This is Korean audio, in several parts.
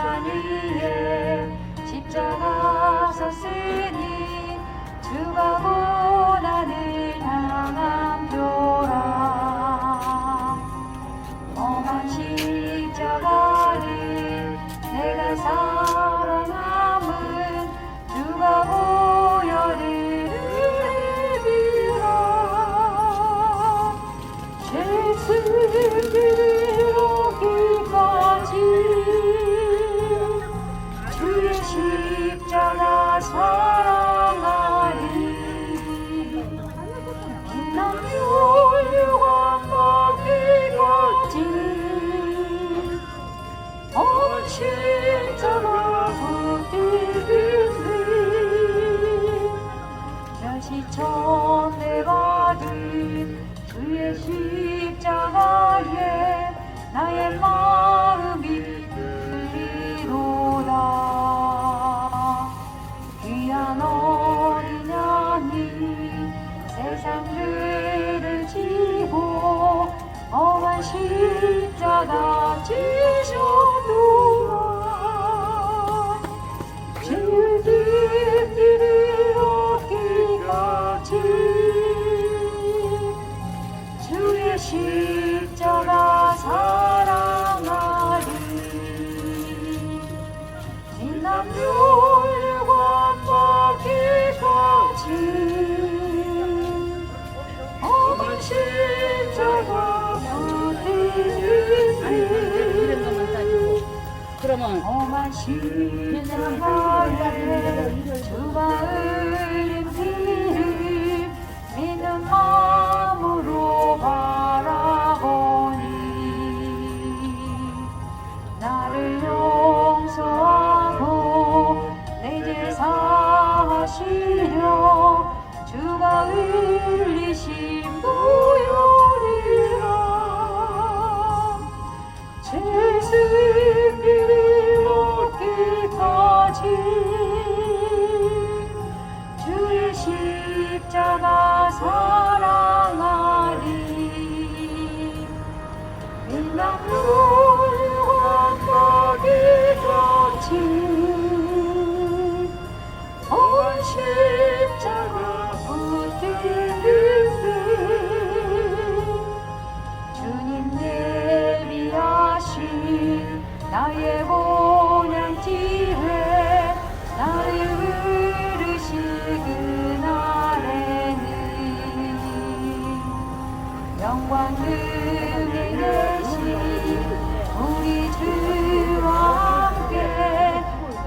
sunny year. 그러면 험한 십자가에 주가 나의 본향지회 나를 부르시 그날에는 영광 중에 계신 우리 주와 함께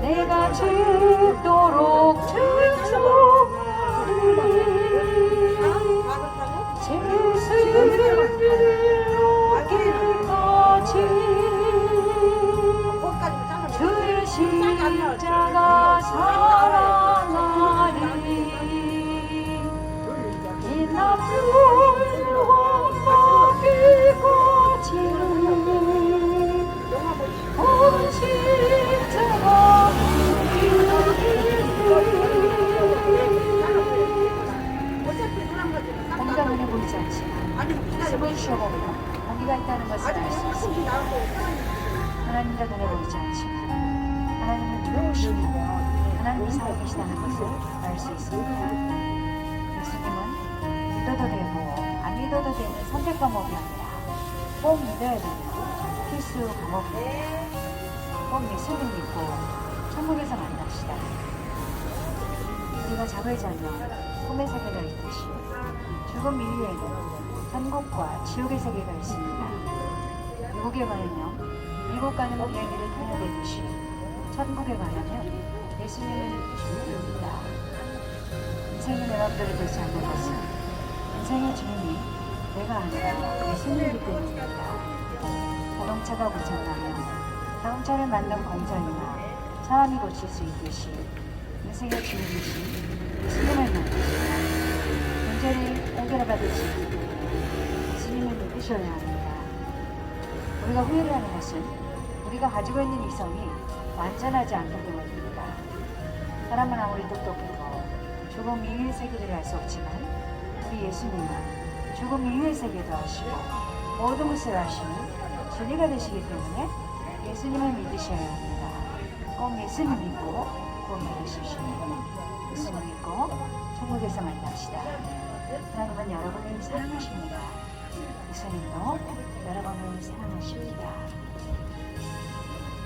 내가 죽도 십자가 사랑하리 빛나는 환박이같이 온 십자가 공기가 눈에 보이지 공기가 있다는 것을 알수 있습니다. 하나님과 눈에 보이지 않지만 하나님은 누구시고 하나님이 살아계시다는 것을 알 수 있습니다. 예수님은 믿어도 되고 안 믿어도 되는 선택 과목이 아니라 꼭 믿어야 되는 필수 과목입니다. 꼭 예수님 믿고 천국에서 만납시다. 우리가 잠을 자면 꿈의 세계가 있듯이 죽음 이후에는 천국과 지옥의 세계가 있습니다. 미국에 가려면 미국 가는 비행기를 타야 되듯이 천국에 가려면 예수님을 믿으셔야 됩니다. 인생이 내 맘대로 되지 않는 것은 인생의 주인이 내가 아니라 예수님이기 때문입니다. 자동차가 고장나면 자동차를 만든 공장이나 사람이 고칠 수 있듯이 인생의 주인이신 예수님을 만나시고 문제를 해결해 받으시기 예수님을 믿으셔야 합니다. 우리가 후회를 하는 것은 우리가 가지고 있는 이성이 완전하지 않기 때문입니다. 사람은 아무리 똑똑해도 죽음 이후의 세계를 알 수 없지만 우리 예수님은 죽음 이후의 세계도 아시고 모든 것을 아시는 진리가 되시기 때문에 예수님을 믿으셔야 합니다. 꼭 예수님 믿고 꼭 믿으십시오. 예수님 믿고 천국에서 만납시다. 하나님은 여러분을 사랑하십니다. 예수님도 여러분을 사랑하십니다.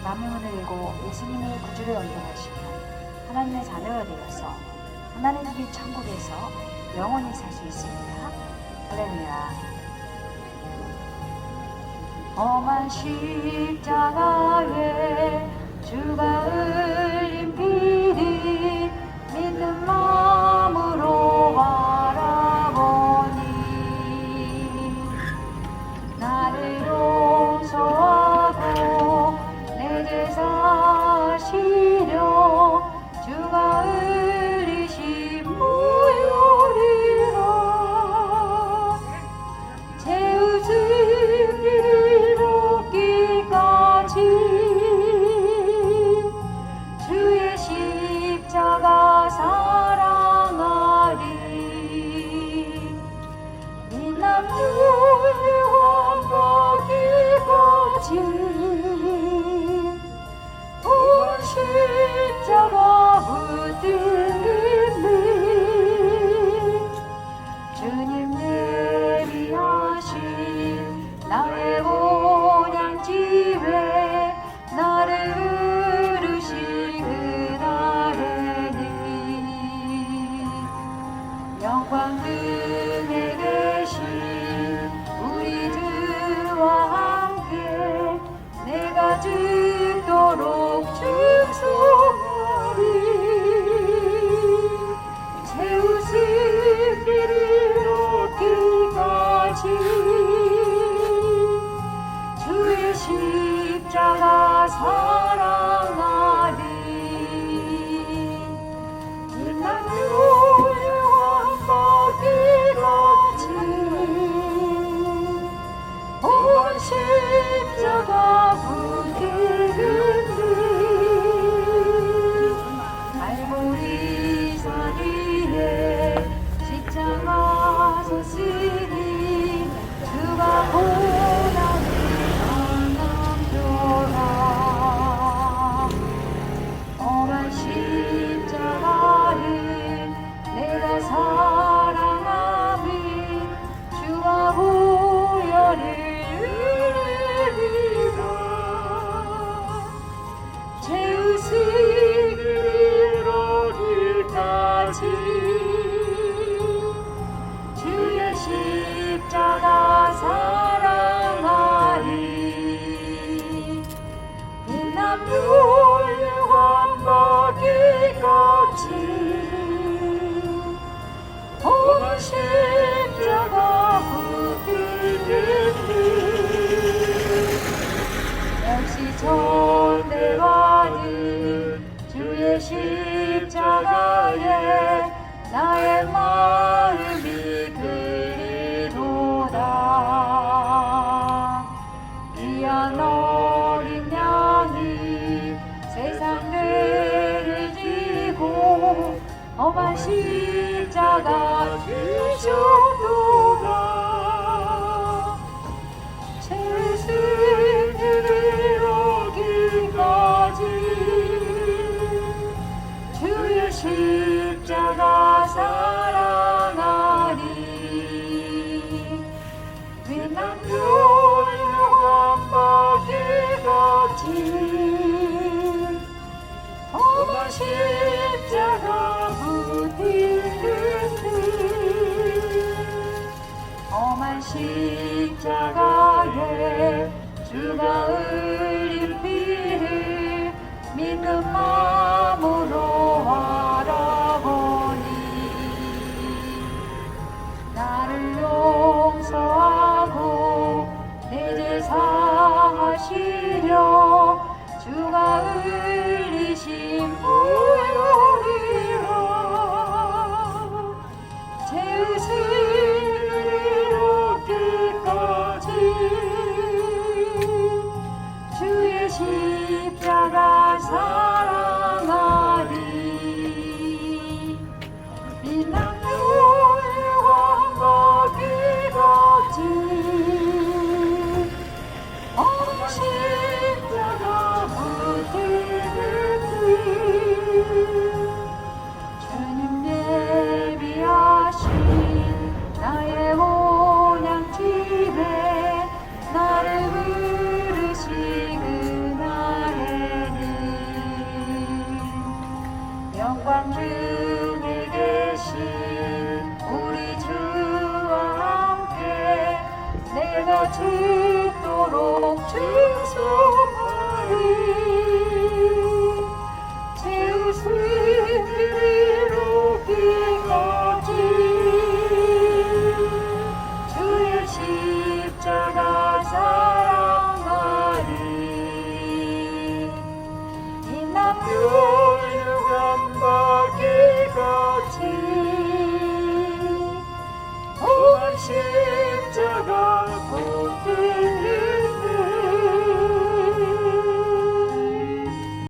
만명을 일고 예수님의 구주를 언급하시며 하나님의 자녀가 되어서 하나님의 천국에서 영원히 살 수 있습니다. 할렐루야. 험한 십자가에 주가 흘림 Овощи тягать еще тут. Blessed